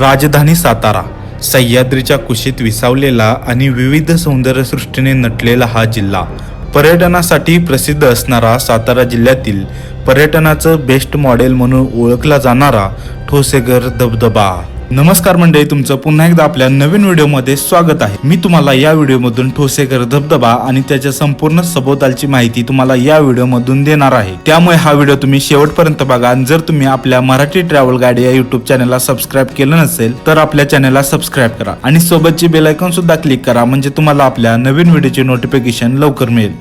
राजधानी सातारा. सह्याद्रीच्या कुशीत विसावलेला आणि विविध सौंदर्यसृष्टीने नटलेला हा जिल्हा पर्यटनासाठी प्रसिद्ध असणारा सातारा जिल्ह्यातील पर्यटनाचं बेस्ट मॉडेल म्हणून ओळखला जाणारा ठोसेगर धबधबा. नमस्कार मंडळी तुमचं पुन्हा एकदा आपल्या नवीन व्हिडिओमध्ये स्वागत आहे. मी तुम्हाला या व्हिडिओमधून ठोसेकर धबधबा आणि त्याच्या संपूर्ण सभोवतालची माहिती तुम्हाला या व्हिडिओमधून देणार आहे. त्यामुळे हा व्हिडिओ तुम्ही शेवटपर्यंत बघा आणि जर तुम्ही आपल्या मराठी ट्रॅव्हल गाडी या युट्यूब चॅनलला सबस्क्राईब केलं नसेल तर आपल्या चॅनलला सबस्क्राईब करा. आणि सोबतची बेलायकॉन सुद्धा क्लिक करा म्हणजे तुम्हाला आपल्या नवीन व्हिडिओचे नोटिफिकेशन लवकर मिळेल.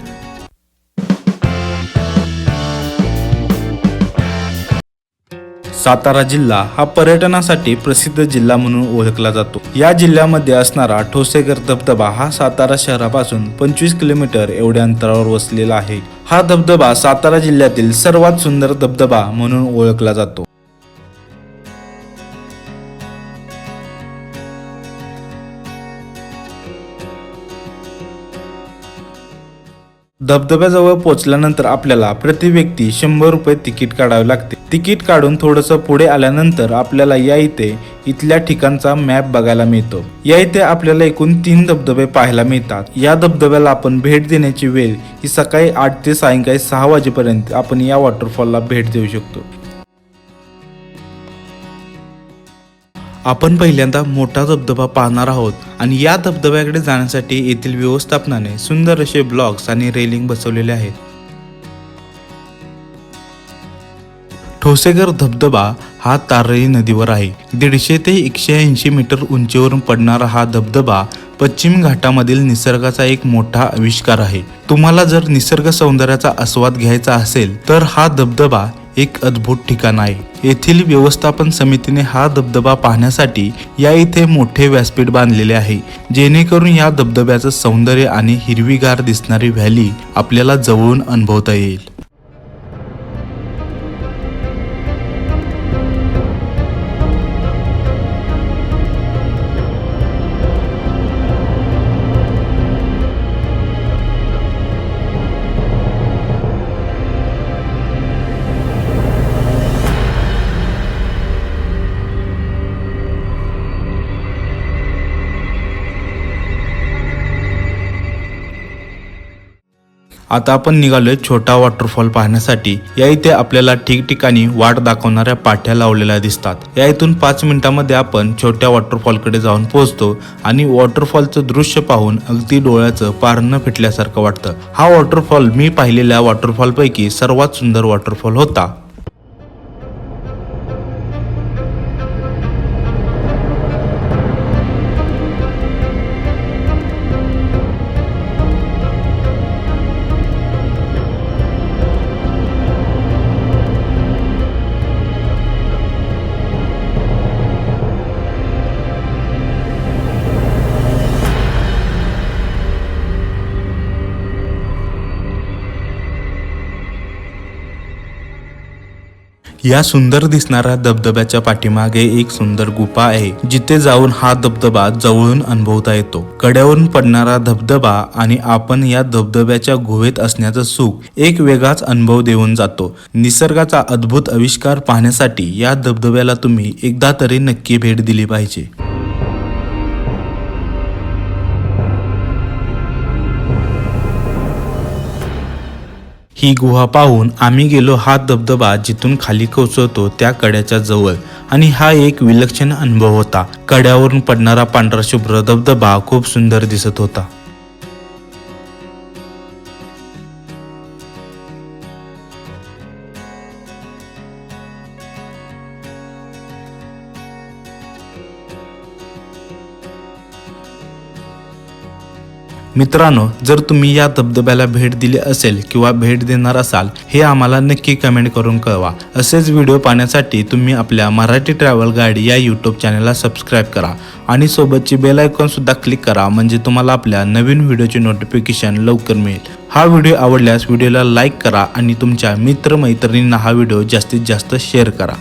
सातारा जिल्हा हा पर्यटनासाठी प्रसिद्ध जिल्हा म्हणून ओळखला जातो. या जिल्ह्यामध्ये असणारा ठोसेगर धबधबा हा सातारा शहरापासून पंचवीस किलोमीटर एवढ्या अंतरावर वसलेला आहे. हा धबधबा सातारा जिल्ह्यातील सर्वात सुंदर धबधबा म्हणून ओळखला जातो. धबधब्याजवळ पोहोचल्यानंतर आपल्याला प्रति व्यक्ती शंभर रुपये तिकीट काढावे लागते. तिकीट काढून थोडंसं पुढे आल्यानंतर आपल्याला या इथे इथल्या ठिकाणचा मॅप बघायला मिळतो. या इथे आपल्याला एकूण तीन धबधबे पाहायला मिळतात. या धबधब्याला आपण भेट देण्याची वेळ ही सकाळी आठ ते सायंकाळी सहा वाजेपर्यंत आपण या वॉटरफॉलला भेट देऊ शकतो. आपण पहिल्यांदा मोठा धबधबा पाहणार आहोत आणि या धबधब्याकडे जाण्यासाठी येथील व्यवस्थापनाने सुंदर असे ब्लॉक्स आणि रेलिंग बसवलेले आहेत. ठोसेगर धबधबा हा तारळी नदीवर आहे. दीडशे ते एकशे ऐंशी मीटर उंचीवरून पडणारा हा धबधबा पश्चिम घाटामधील निसर्गाचा एक मोठा आविष्कार आहे. तुम्हाला जर निसर्ग सौंदर्याचा आस्वाद घ्यायचा असेल तर हा धबधबा एक अद्भुत ठिकाण आहे. येथील व्यवस्थापन समितीने हा धबधबा पाहण्यासाठी या इथे मोठे व्यासपीठ बांधलेले आहे. जेणेकरून या धबधब्याचं सौंदर्य आणि हिरवीगार दिसणारी व्हॅली आपल्याला जवळून अनुभवता येईल. आता आपण निघालोय छोटा वॉटरफॉल पाहण्यासाठी. या इथे आपल्याला ठिकठिकाणी वाट दाखवणाऱ्या पाठ्या लावलेल्या दिसतात. या इथून पाच मिनिटांमध्ये आपण छोट्या वॉटरफॉलकडे जाऊन पोहोचतो आणि वॉटरफॉलचं दृश्य पाहून अगदी डोळ्याचं पारणं फिटल्यासारखं वाटतं. हा वॉटरफॉल मी पाहिलेल्या वॉटरफॉल पैकी सर्वात सुंदर वॉटरफॉल होता. या सुंदर दिसणाऱ्या धबधब्याच्या पाठीमागे एक सुंदर गुफा आहे जिथे जाऊन हा धबधबा जवळून अनुभवता येतो. कड्यावरून पडणारा धबधबा आणि आपण या धबधब्याच्या गुहेत असण्याचं सुख एक वेगळाच अनुभव देऊन जातो. निसर्गाचा अद्भुत आविष्कार पाहण्यासाठी या धबधब्याला तुम्ही एकदा तरी नक्की भेट दिली पाहिजे. ही गुहा पाहून आम्ही गेलो हा धबधबा जिथून खाली कोसळतो त्या कड्याच्या जवळ. आणि हा एक विलक्षण अनुभव होता. कड्यावरून पडणारा पांढरा शुभ्र धबधबा खूप सुंदर दिसत होता. मित्रांनो जर तुम्ही या धबधब्याला भेट दिली असेल किंवा भेट देणार असाल हे आम्हाला नक्की कमेंट करून कळवा. असेच व्हिडिओ पाहण्यासाठी तुम्ही आपल्या मराठी ट्रॅव्हल गाईड या यूट्यूब चॅनलला सबस्क्राईब करा. आणि सोबतची बेल आयकॉन सुद्धा क्लिक करा म्हणजे तुम्हाला आपल्या नवीन व्हिडिओचे नोटिफिकेशन लवकर मिळेल. हा व्हिडिओ आवडल्यास व्हिडिओला लाईक करा आणि तुमच्या मित्रमैत्रिणींना हा व्हिडिओ जास्तीत जास्त शेअर करा.